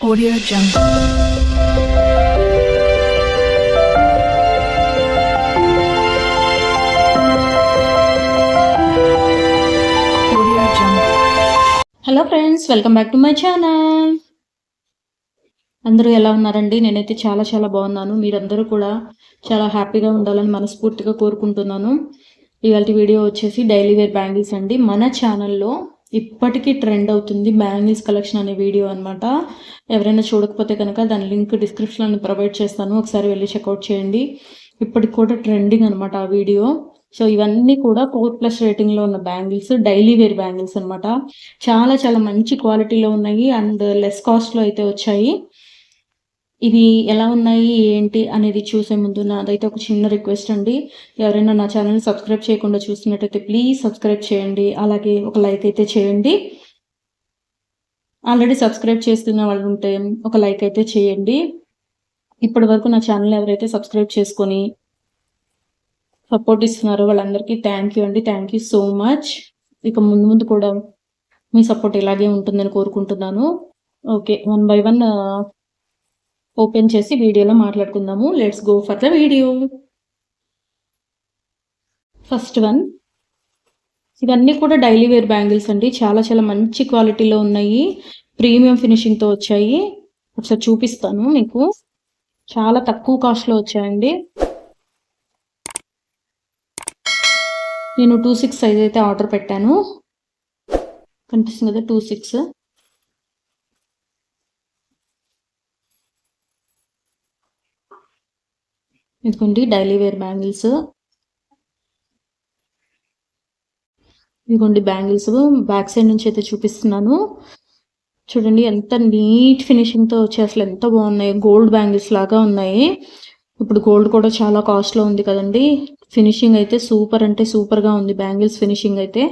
Audio Jungle. Hello friends welcome back to my channel అందరూ ఎలా ఉన్నారండి? నేనైతే చాలా చాలా బాగున్నాను. మీరందరూ కూడా చాలా హ్యాపీగా ఉండాలని మనస్ఫూర్తిగా కోరుకుంటున్నాను. ఇవాళ వీడియో వచ్చేసి డైలీ వేర్ బ్యాంగిల్స్ అండి. మన ఛానల్లో ఇప్పటికీ ట్రెండ్ అవుతుంది బ్యాంగిల్స్ కలెక్షన్ అనే వీడియో అనమాట ఎవరైనా చూడకపోతే కనుక దాని లింక్ డిస్క్రిప్షన్లో ప్రొవైడ్ చేస్తాను. ఒకసారి వెళ్ళి చెక్అవుట్ చేయండి. ఇప్పటికి కూడా ట్రెండింగ్ అనమాట ఆ వీడియో సో ఇవన్నీ కూడా ఫోర్ ప్లస్ రేటింగ్లో ఉన్న బ్యాంగిల్స్ డైలీ వేర్ బ్యాంగిల్స్ అనమాట చాలా చాలా మంచి క్వాలిటీలో ఉన్నాయి. అండ్ లెస్ కాస్ట్లో అయితే వచ్చాయి. ఇవి ఎలా ఉన్నాయి ఏంటి అనేది చూసే ముందు నాదైతే ఒక చిన్న రిక్వెస్ట్ అండి. ఎవరైనా నా ఛానల్ సబ్స్క్రైబ్ చేయకుండా చూస్తున్నట్టయితే ప్లీజ్ సబ్స్క్రైబ్ చేయండి. అలాగే ఒక లైక్ అయితే చేయండి. ఆల్రెడీ సబ్స్క్రైబ్ చేస్తున్న వాళ్ళు ఉంటే ఒక లైక్ అయితే చేయండి. ఇప్పటి వరకు నా ఛానల్ ఎవరైతే సబ్స్క్రైబ్ చేసుకొని సపోర్ట్ ఇస్తున్నారో వాళ్ళందరికీ థ్యాంక్ యూ అండి. థ్యాంక్ యూ సో మచ్ ఇక ముందు ముందు కూడా మీ సపోర్ట్ ఇలాగే ఉంటుందని కోరుకుంటున్నాను. Okay one by one open చేసి వీడియోలో మాట్లాడుకుందాము. Let's go for the video first one ఇవన్నీ కూడా డైలీ వేర్ బ్యాంగిల్స్ అండి. చాలా చాలా మంచి క్వాలిటీలో ఉన్నాయి. ప్రీమియం ఫినిషింగ్తో వచ్చాయి. ఒకసారి చూపిస్తాను మీకు. చాలా తక్కువ కాస్ట్లో వచ్చాయండి. నేను టూ సిక్స్ సైజ్ అయితే ఆర్డర్ పెట్టాను. కనిపిస్తుంది కదా టూ సిక్స్ ఇదిగోండి డైలీ వేర్ బ్యాంగిల్స్ ఇదిగోండి బ్యాంగిల్స్ బ్యాక్ సైడ్ నుంచి అయితే చూపిస్తున్నాను. చూడండి ఎంత నీట్ ఫినిషింగ్తో వచ్చి అసలు ఎంత బాగున్నాయి. గోల్డ్ బ్యాంగిల్స్ లాగా ఉన్నాయి. ఇప్పుడు గోల్డ్ కూడా చాలా కాస్ట్లో ఉంది కదండి. ఫినిషింగ్ అయితే సూపర్ అంటే సూపర్గా ఉంది. బ్యాంగిల్స్ ఫినిషింగ్ అయితే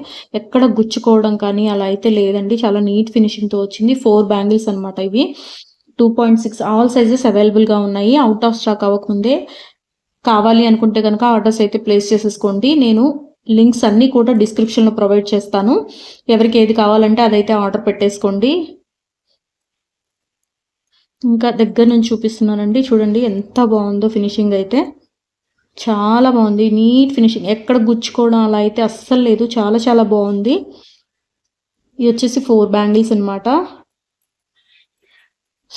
ఎక్కడ గుచ్చుకోవడం కానీ అలా అయితే లేదండి. చాలా నీట్ ఫినిషింగ్తో వచ్చింది. ఫోర్ బ్యాంగిల్స్ అనమాట ఇవి. Two point six all sizes అవైలబుల్గా ఉన్నాయి. అవుట్ ఆఫ్ స్టాక్ అవ్వకముందే కావాలి అనుకుంటే కనుక ఆర్డర్స్ అయితే ప్లేస్ చేసేసుకోండి. నేను లింక్స్ అన్నీ కూడా డిస్క్రిప్షన్లో ప్రొవైడ్ చేస్తాను. ఎవరికి ఏది కావాలంటే అదైతే ఆర్డర్ పెట్టేసుకోండి. ఇంకా దగ్గర నుంచి చూపిస్తున్నానండి. చూడండి ఎంత బాగుందో ఫినిషింగ్ అయితే. చాలా బాగుంది. నీట్ ఫినిషింగ్ ఎక్కడ గుచ్చుకోవడం అలా అయితే అస్సలు లేదు. చాలా చాలా బాగుంది. ఇది వచ్చేసి ఫోర్ బ్యాంగిల్స్ అనమాట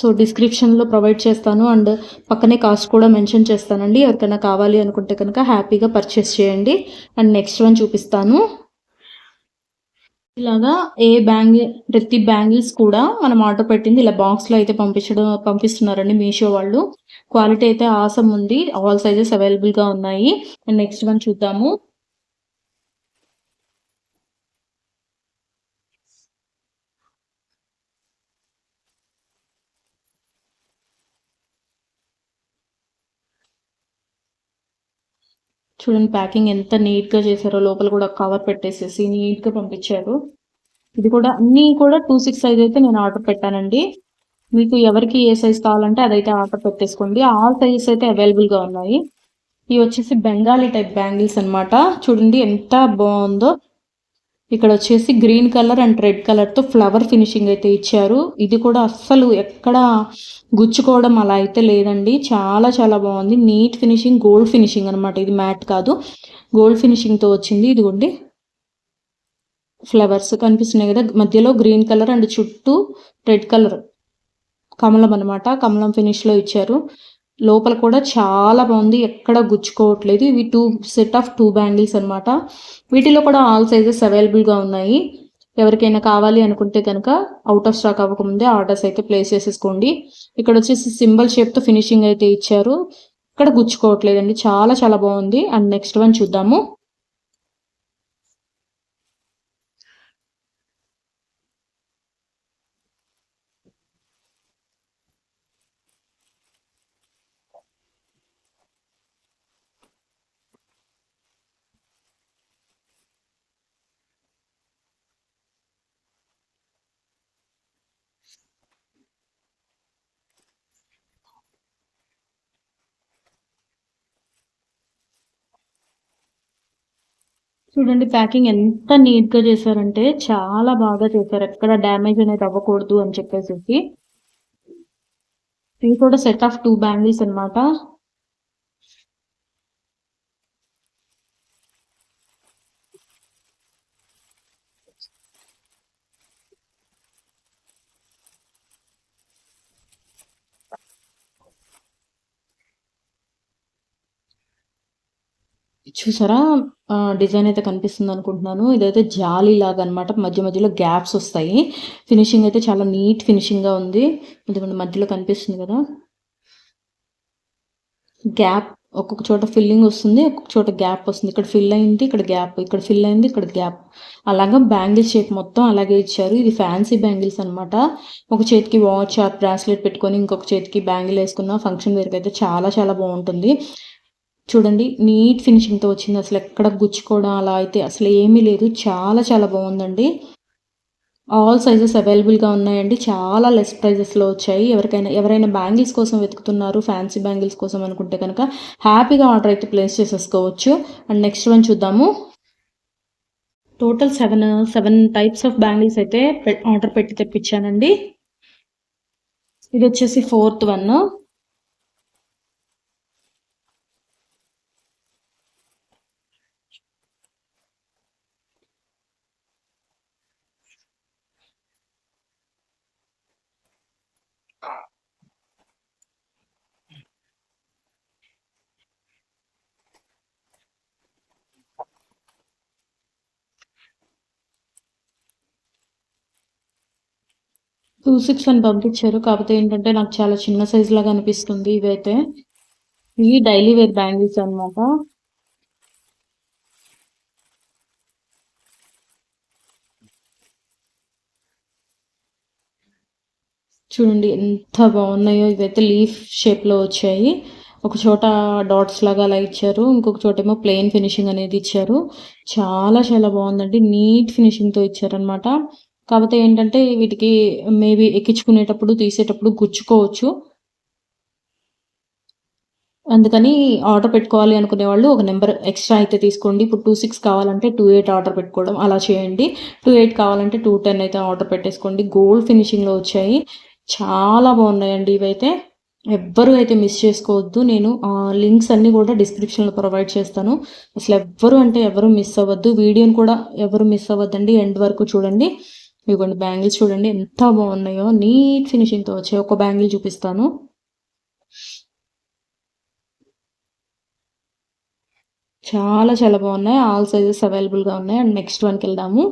సో డిస్క్రిప్షన్లో ప్రొవైడ్ చేస్తాను అండ్ పక్కనే కాస్ట్ కూడా మెన్షన్ చేస్తానండి. ఎవరికైనా కావాలి అనుకుంటే కనుక హ్యాపీగా పర్చేస్ చేయండి. అండ్ నెక్స్ట్ వన్ చూపిస్తాను. ఇలాగా ఏ బ్యాంగిల్ ప్రతి బ్యాంగిల్స్ కూడా మనం ఆర్డర్ పెట్టింది ఇలా బాక్స్లో అయితే పంపించడం పంపిస్తున్నారండి మీషో వాళ్ళు. క్వాలిటీ అయితే ఆసం ఉంది. ఆల్ సైజెస్ అవైలబుల్గా ఉన్నాయి. అండ్ నెక్స్ట్ వన్ చూద్దాము. చూడండి ప్యాకింగ్ ఎంత నీట్గా చేశారో లోపల కూడా కవర్ పెట్టేసేసి నీట్గా పంపించారు. ఇది కూడా అన్నీ కూడా టూ సిక్స్ సైజ్ అయితే నేను ఆర్డర్ పెట్టానండి. మీకు ఎవరికి ఏ సైజ్ కావాలంటే అదైతే ఆర్డర్ పెట్టేసుకోండి. ఆల్ సైజెస్ అయితే అవైలబుల్గా ఉన్నాయి. ఇవి వచ్చేసి బెంగాలీ టైప్ బ్యాంగిల్స్ అనమాట చూడండి ఎంత బాగుందో. ఇక్కడ వచ్చేసి గ్రీన్ కలర్ అండ్ రెడ్ కలర్తో ఫ్లవర్ ఫినిషింగ్ అయితే ఇచ్చారు. ఇది కూడా అస్సలు ఎక్కడ గుచ్చుకోవడం అలా అయితే లేదండి. చాలా చాలా బాగుంది. నీట్ ఫినిషింగ్ గోల్డ్ ఫినిషింగ్ అనమాట ఇది మ్యాట్ కాదు. గోల్డ్ ఫినిషింగ్తో వచ్చింది. ఇదిగోండి. ఫ్లవర్స్ కనిపిస్తున్నాయి కదా. మధ్యలో గ్రీన్ కలర్ అండ్ చుట్టూ రెడ్ కలర్. కమలం అనమాట కమలం ఫినిష్లో ఇచ్చారు. లోపల కూడా చాలా బాగుంది. ఎక్కడ గుచ్చుకోవట్లేదు. ఇవి two set of two bangles అనమాట వీటిలో కూడా ఆల్ సైజెస్ అవైలబుల్గా ఉన్నాయి. ఎవరికైనా కావాలి అనుకుంటే కనుక అవుట్ ఆఫ్ స్టాక్ అవ్వకముందే ఆర్డర్స్ అయితే ప్లేస్ చేసేసుకోండి. ఇక్కడ వచ్చేసి సింబల్ షేప్తో ఫినిషింగ్ అయితే ఇచ్చారు. ఇక్కడ గుచ్చుకోవట్లేదండి. చాలా చాలా బాగుంది. అండ్ నెక్స్ట్ వన్ చూద్దాము. చూడండి ప్యాకింగ్ ఎంత నీట్గా చేశారంటే చాలా బాగా చేశారు. ఎక్కడ డ్యామేజ్ అనేది అవ్వకూడదు అని చెప్పేసి ఇది కూడా సెట్ ఆఫ్ టూ బ్యాంగిల్స్ అన్నమాట. చూసారా? డిజైన్ అయితే కనిపిస్తుంది అనుకుంటున్నాను. ఇదైతే జాలీ లాగా అనమాట మధ్య మధ్యలో గ్యాప్స్ వస్తాయి. ఫినిషింగ్ అయితే చాలా నీట్ ఫినిషింగ్గా ఉంది. ఎందుకంటే మధ్యలో కనిపిస్తుంది కదా? గ్యాప్ ఒక్కొక్క చోట ఫిల్లింగ్ వస్తుంది ఒక్కొక్క చోట గ్యాప్ వస్తుంది. ఇక్కడ ఫిల్ అయింది ఇక్కడ గ్యాప్ ఇక్కడ ఫిల్ అయింది ఇక్కడ గ్యాప్. అలాగా బ్యాంగిల్స్ షేప్ మొత్తం అలాగే ఇచ్చారు. ఇది ఫ్యాన్సీ బ్యాంగిల్స్ అనమాట ఒక చేతికి వాచ్ బ్రాస్లెట్ పెట్టుకొని ఇంకొక చేతికి బ్యాంగిల్ వేసుకున్న ఫంక్షన్ వేర్కి అయితే చాలా చాలా బాగుంటుంది. చూడండి నీట్ ఫినిషింగ్తో వచ్చింది. అసలు ఎక్కడ గుచ్చుకోవడం అలా అయితే అసలు ఏమీ లేదు. చాలా చాలా బాగుందండి. ఆల్ సైజెస్ అవైలబుల్గా ఉన్నాయండి. చాలా లెస్ ప్రైజెస్లో వచ్చాయి. ఎవరికైనా ఎవరైనా బ్యాంగిల్స్ కోసం వెతుకుతున్నారు ఫ్యాన్సీ బ్యాంగిల్స్ కోసం అనుకుంటే కనుక హ్యాపీగా ఆర్డర్ అయితే ప్లేస్ చేసేసుకోవచ్చు. అండ్ నెక్స్ట్ వన్ చూద్దాము. Total seven seven types of bangles అయితే ఆర్డర్ పెట్టి తెప్పించానండి. ఇది వచ్చేసి ఫోర్త్ వన్ టూ సిక్స్ అని పంపించారు. కాకపోతే ఏంటంటే నాకు చాలా చిన్న సైజ్ లాగా అనిపిస్తుంది ఇవైతే. ఇవి డైలీ వేర్ బ్యాంగిల్స్ అనమాట చూడండి ఎంత బాగున్నాయో. ఇవైతే లీఫ్ షేప్లో వచ్చాయి. ఒక చోట డాట్స్ లాగా అలా ఇచ్చారు. ఇంకొక చోట ఏమో ప్లెయిన్ ఫినిషింగ్ అనేది ఇచ్చారు. చాలా చాలా బాగుందండి. నీట్ ఫినిషింగ్తో ఇచ్చారనమాట కాకపోతే ఏంటంటే వీటికి మేబీ ఎక్కించుకునేటప్పుడు తీసేటప్పుడు గుచ్చుకోవచ్చు. అందుకని ఆర్డర్ పెట్టుకోవాలి అనుకునే వాళ్ళు ఒక నెంబర్ ఎక్స్ట్రా అయితే తీసుకోండి. ఇప్పుడు టూ సిక్స్ కావాలంటే టూ ఎయిట్ ఆర్డర్ పెట్టుకోవడం అలా చేయండి. టూ ఎయిట్ కావాలంటే టూ టెన్ అయితే ఆర్డర్ పెట్టేసుకోండి. గోల్డ్ ఫినిషింగ్లో వచ్చాయి. చాలా బాగున్నాయండి ఇవైతే. ఎవ్వరు అయితే మిస్ చేసుకోవద్దు. నేను లింక్స్ అన్నీ కూడా డిస్క్రిప్షన్లో ప్రొవైడ్ చేస్తాను. అసలు ఎవ్వరు అంటే ఎవరు మిస్ అవ్వద్దు. వీడియోని కూడా ఎవరు మిస్ అవ్వద్దండి. ఎండ్ వరకు చూడండి. ఇదిగోండి బ్యాంగిల్స్ చూడండి ఎంత బాగున్నాయో. నీట్ ఫినిషింగ్తో వచ్చాయి ఒక బ్యాంగిల్ చూపిస్తాను. చాలా చాలా బాగున్నాయి. ఆల్ సైజెస్ అవైలబుల్గా ఉన్నాయి. అండ్ నెక్స్ట్ వన్కి వెళ్దాము.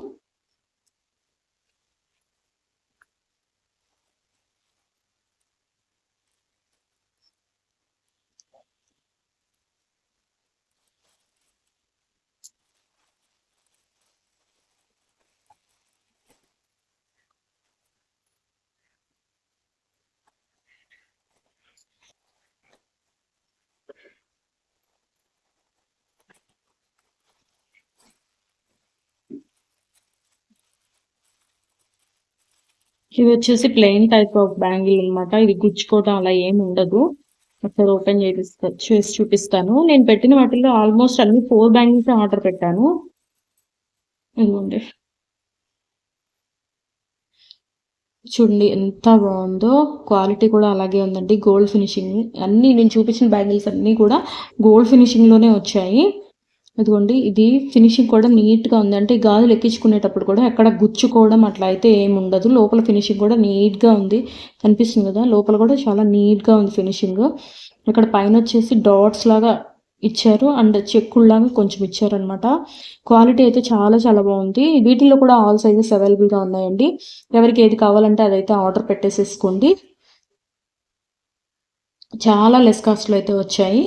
ఇది వచ్చేసి ప్లెయిన్ టైప్ ఆఫ్ బ్యాంగిల్ అనమాట ఇది గుచ్చుకోవడం అలా ఏమి ఉండదు. ఒకసారి ఓపెన్ చేపిస్తా చేసి చూపిస్తాను. నేను పెట్టిన వాటిల్లో ఆల్మోస్ట్ అన్ని ఫోర్ బ్యాంగిల్స్ ఆర్డర్ పెట్టాను. ఇదిగోండి. చూడండి ఎంత బాగుందో. క్వాలిటీ కూడా అలాగే ఉందండి. గోల్డ్ ఫినిషింగ్ అన్నీ నేను చూపించిన బ్యాంగిల్స్ అన్నీ కూడా గోల్డ్ ఫినిషింగ్లోనే వచ్చాయి. ఇదిగోండి ఇది ఫినిషింగ్ కూడా నీట్గా ఉంది. అంటే గాజులు ఎక్కించుకునేటప్పుడు కూడా ఎక్కడ గుచ్చుకోవడం అట్లా అయితే ఏమి ఉండదు. లోపల ఫినిషింగ్ కూడా నీట్గా ఉంది. కనిపిస్తుంది కదా లోపల కూడా చాలా నీట్గా ఉంది ఫినిషింగ్ ఇక్కడ పైన వచ్చేసి డాట్స్ లాగా ఇచ్చారు. అండ్ చెక్కుల్లాగా కొంచెం ఇచ్చారనమాట క్వాలిటీ అయితే చాలా చాలా బాగుంది. వీటిల్లో కూడా ఆల్ సైజెస్ అవైలబుల్గా ఉన్నాయండి. ఎవరికి ఏది కావాలంటే అదైతే ఆర్డర్ పెట్టేసేసుకోండి. చాలా లెస్ కాస్ట్లో అయితే వచ్చాయి.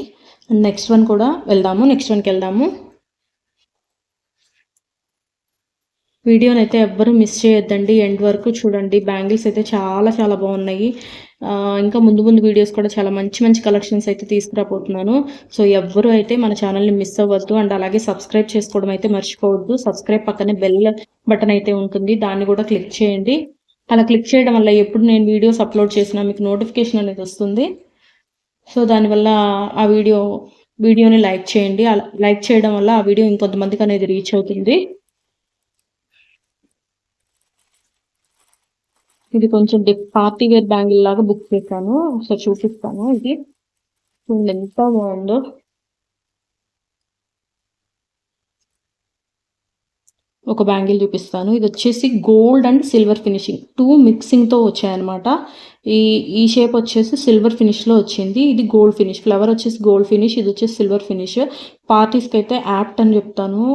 నెక్స్ట్ వన్ కూడా వెళ్దాము. నెక్స్ట్ వన్కి వెళ్దాము. వీడియోని అయితే ఎవ్వరూ మిస్ చేయొద్దండి. ఎండ్ వరకు చూడండి. బ్యాంగిల్స్ అయితే చాలా చాలా బాగున్నాయి. ఇంకా ముందు ముందు వీడియోస్ కూడా చాలా మంచి మంచి కలెక్షన్స్ అయితే తీసుకురాబోతున్నాను. సో ఎవ్వరూ అయితే మన ఛానల్ని మిస్ అవ్వద్దు. అండ్ అలాగే సబ్స్క్రైబ్ చేసుకోవడం అయితే మర్చిపోవద్దు. సబ్స్క్రైబ్ పక్కనే బెల్ బటన్ అయితే ఉంటుంది. దాన్ని కూడా క్లిక్ చేయండి. అలా క్లిక్ చేయడం వల్ల ఎప్పుడు నేను వీడియోస్ అప్లోడ్ చేసినా మీకు నోటిఫికేషన్ అనేది వస్తుంది. సో దానివల్ల ఆ వీడియో వీడియోని లైక్ చేయండి. లైక్ చేయడం వల్ల ఆ వీడియో ఇంకొంతమందికి అనేది రీచ్ అవుతుంది. ఇది కొంచెం డిప్ పార్టీ వేర్ బ్యాంగిల్ లాగా బుక్ చేశాను. ఒకసారి చూపిస్తాను. ఇది చూడండి ఎంత బాగుందో. ఒక బ్యాంగిల్ చూపిస్తాను. ఇది వచ్చేసి gold and silver finishing. Two మిక్సింగ్తో వచ్చాయన్నమాట. ఈ ఈ షేప్ వచ్చేసి సిల్వర్ ఫినిష్లో వచ్చింది. ఇది గోల్డ్ ఫినిష్. ఫ్లవర్ వచ్చేసి గోల్డ్ ఫినిష్. ఇది వచ్చేసి సిల్వర్ ఫినిష్. పార్టీస్కి అయితే యాప్ట్ అని చెప్తాను.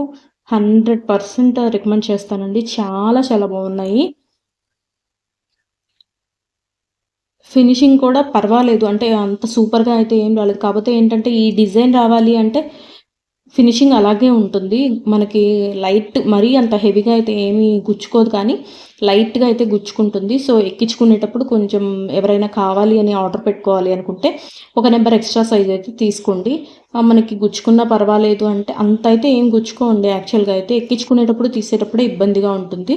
హండ్రెడ్ పర్సెంట్ రికమెండ్ చేస్తానండి. చాలా చాలా బాగున్నాయి. ఫినిషింగ్ కూడా పర్వాలేదు. అంటే అంత సూపర్గా అయితే ఏం రాలేదు. కాకపోతే ఏంటంటే ఈ డిజైన్ రావాలి అంటే ఫినిషింగ్ అలాగే ఉంటుంది. మనకి లైట్ మరీ అంత హెవీగా అయితే ఏమీ గుచ్చుకోదు కానీ లైట్గా అయితే గుచ్చుకుంటుంది. సో ఎక్కించుకునేటప్పుడు కొంచెం ఎవరైనా కావాలి అని ఆర్డర్ పెట్టుకోవాలి అనుకుంటే ఒక నెంబర్ ఎక్స్ట్రా సైజ్ అయితే తీసుకోండి. మనకి గుచ్చుకున్నా పర్వాలేదు అంటే అంత అయితే ఏం గుచ్చుకోండి. యాక్చువల్గా అయితే ఎక్కించుకునేటప్పుడు తీసేటప్పుడే ఇబ్బందిగా ఉంటుంది.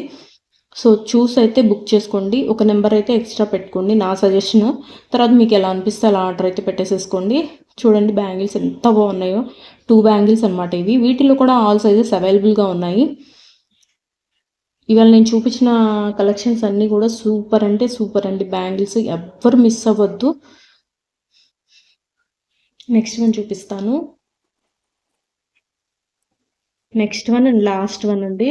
సో చూస్ అయితే బుక్ చేసుకోండి. ఒక నెంబర్ అయితే ఎక్స్ట్రా పెట్టుకోండి నా సజెషన్. తర్వాత మీకు ఎలా అనిపిస్తే అలా ఆర్డర్ అయితే పెట్టేసేసుకోండి. చూడండి బ్యాంగిల్స్ ఎంత బాగున్నాయో. టూ బ్యాంగిల్స్ అనమాట ఇవి. వీటిలో కూడా ఆల్ సైజెస్ అవైలబుల్గా ఉన్నాయి. ఇవాళ నేను చూపించిన కలెక్షన్స్ అన్నీ కూడా సూపర్ అంటే సూపర్ అండి. బ్యాంగిల్స్ ఎవ్వరు మిస్ అవ్వద్దు. నెక్స్ట్ వన్ చూపిస్తాను. Next one and last one అండి.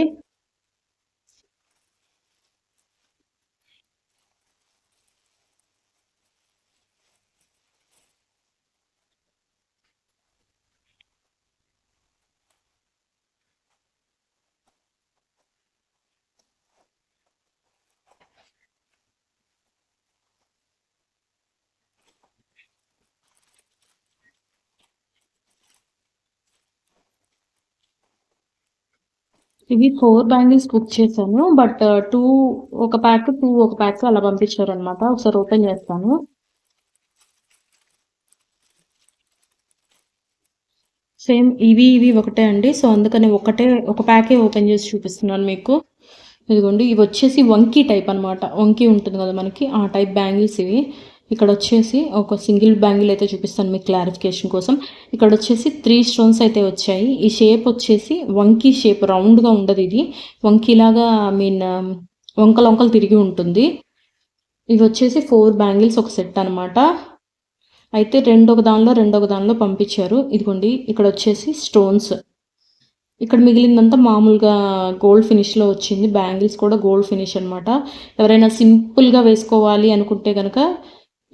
ఇవి ఫోర్ బ్యాంగిల్స్ బుక్ చేశాను బట్ టూ uh, ఒక ప్యాక్ టూ ఒక ప్యాక్ అలా పంపించారు అనమాట ఒకసారి ఓపెన్ చేస్తాను. సేమ్ ఇవి ఇవి ఒకటే అండి. సో అందుకని ఒకటే ఒక ప్యాకే ఓపెన్ చేసి చూపిస్తున్నాను మీకు. ఇదిగోండి ఇవి వచ్చేసి వంకీ టైప్ అనమాట వంకీ ఉంటుంది కదా మనకి ఆ టైప్ బ్యాంగిల్స్ ఇవి. ఇక్కడ వచ్చేసి ఒక సింగిల్ బ్యాంగిల్ అయితే చూపిస్తాను మీకు క్లారిఫికేషన్ కోసం. ఇక్కడ వచ్చేసి త్రీ స్టోన్స్ అయితే వచ్చాయి. ఈ షేప్ వచ్చేసి వంకీ షేప్ రౌండ్గా ఉండదు ఇది. వంకీలాగా ఐ మీన్ um, వంకలు వంకలు తిరిగి ఉంటుంది. ఇవి వచ్చేసి ఫోర్ బ్యాంగిల్స్ ఒక సెట్ అనమాట అయితే రెండొక దానిలో రెండొక దానిలో పంపించారు. ఇదిగోండి ఇక్కడ వచ్చేసి స్టోన్స్ ఇక్కడ మిగిలిందంతా మామూలుగా గోల్డ్ ఫినిష్లో వచ్చింది. బ్యాంగిల్స్ కూడా గోల్డ్ ఫినిష్ అనమాట ఎవరైనా సింపుల్గా వేసుకోవాలి అనుకుంటే కనుక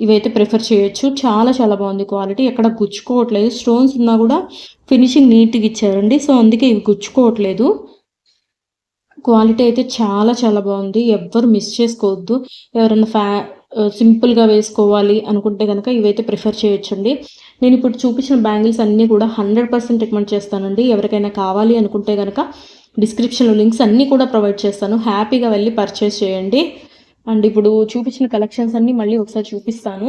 ఇవైతే ప్రిఫర్ చేయొచ్చు. చాలా చాలా బాగుంది క్వాలిటీ. ఎక్కడ గుచ్చుకోవట్లేదు. స్టోన్స్ ఉన్నా కూడా ఫినిషింగ్ నీట్గా ఇచ్చారండి. సో అందుకే ఇవి గుచ్చుకోవట్లేదు. క్వాలిటీ అయితే చాలా చాలా బాగుంది. ఎవ్వరు మిస్ చేసుకోవద్దు. ఎవరైనా ఫ్యా సింపుల్గా వేసుకోవాలి అనుకుంటే కనుక ఇవైతే ప్రిఫర్ చేయొచ్చండి. నేను ఇప్పుడు చూపించిన బ్యాంగిల్స్ అన్నీ కూడా హండ్రెడ్ పర్సెంట్ రికమెండ్ చేస్తానండి. ఎవరికైనా కావాలి అనుకుంటే కనుక డిస్క్రిప్షన్లో లింక్స్ అన్నీ కూడా ప్రొవైడ్ చేస్తాను. హ్యాపీగా వెళ్ళి పర్చేస్ చేయండి. అండ్ ఇప్పుడు చూపించిన కలెక్షన్స్ అన్ని మళ్ళీ ఒకసారి చూపిస్తాను.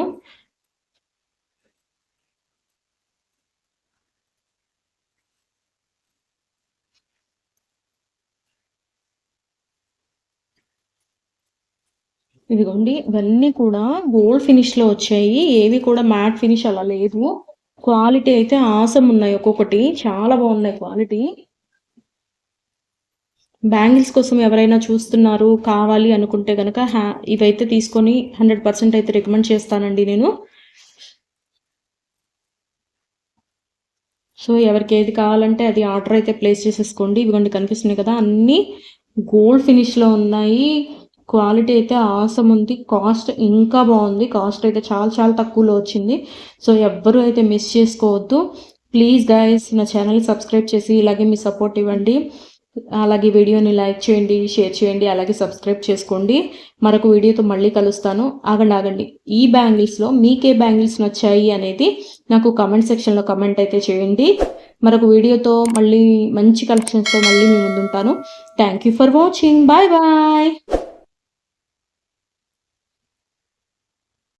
ఇదిగోండి ఇవన్నీ కూడా గోల్డ్ ఫినిష్లో వచ్చాయి. ఏవి కూడా మ్యాట్ ఫినిష్ అలా లేదు. క్వాలిటీ అయితే ఆసం ఉన్నాయి ఒక్కొక్కటి. చాలా బాగున్నాయి క్వాలిటీ. బ్యాంగిల్స్ కోసం ఎవరైనా చూస్తున్నారు కావాలి అనుకుంటే కనుక హ్యా ఇవైతే తీసుకొని హండ్రెడ్ పర్సెంట్ అయితే రికమెండ్ చేస్తానండి నేను. సో ఎవరికి ఏది కావాలంటే అది ఆర్డర్ అయితే ప్లేస్ చేసేసుకోండి. ఇవిగోండి కనిపిస్తున్నాయి కదా అన్నీ గోల్డ్ ఫినిష్లో ఉన్నాయి. క్వాలిటీ అయితే ఆసం ఉంది. కాస్ట్ ఇంకా బాగుంది. కాస్ట్ అయితే చాలా చాలా తక్కువలో వచ్చింది. సో ఎవ్వరూ అయితే మిస్ చేసుకోవద్దు. ప్లీజ్ గైస్ నా ఛానల్ సబ్స్క్రైబ్ చేసి ఇలాగే మీ సపోర్ట్ ఇవ్వండి. అలాగే వీడియోని లైక్ చేయండి షేర్ చేయండి అలాగే సబ్స్క్రైబ్ చేసుకోండి. మరొక వీడియోతో మళ్ళీ కలుస్తాను. ఆగండి ఆగండి. ఈ బ్యాంగిల్స్లో మీకే బ్యాంగిల్స్ నచ్చాయి అనేది నాకు కమెంట్ సెక్షన్లో కమెంట్ అయితే చేయండి. మరొక వీడియోతో మళ్ళీ మంచి కలెక్షన్స్తో మళ్ళీ మీ ముందుంటాను. Thank you for watching bye bye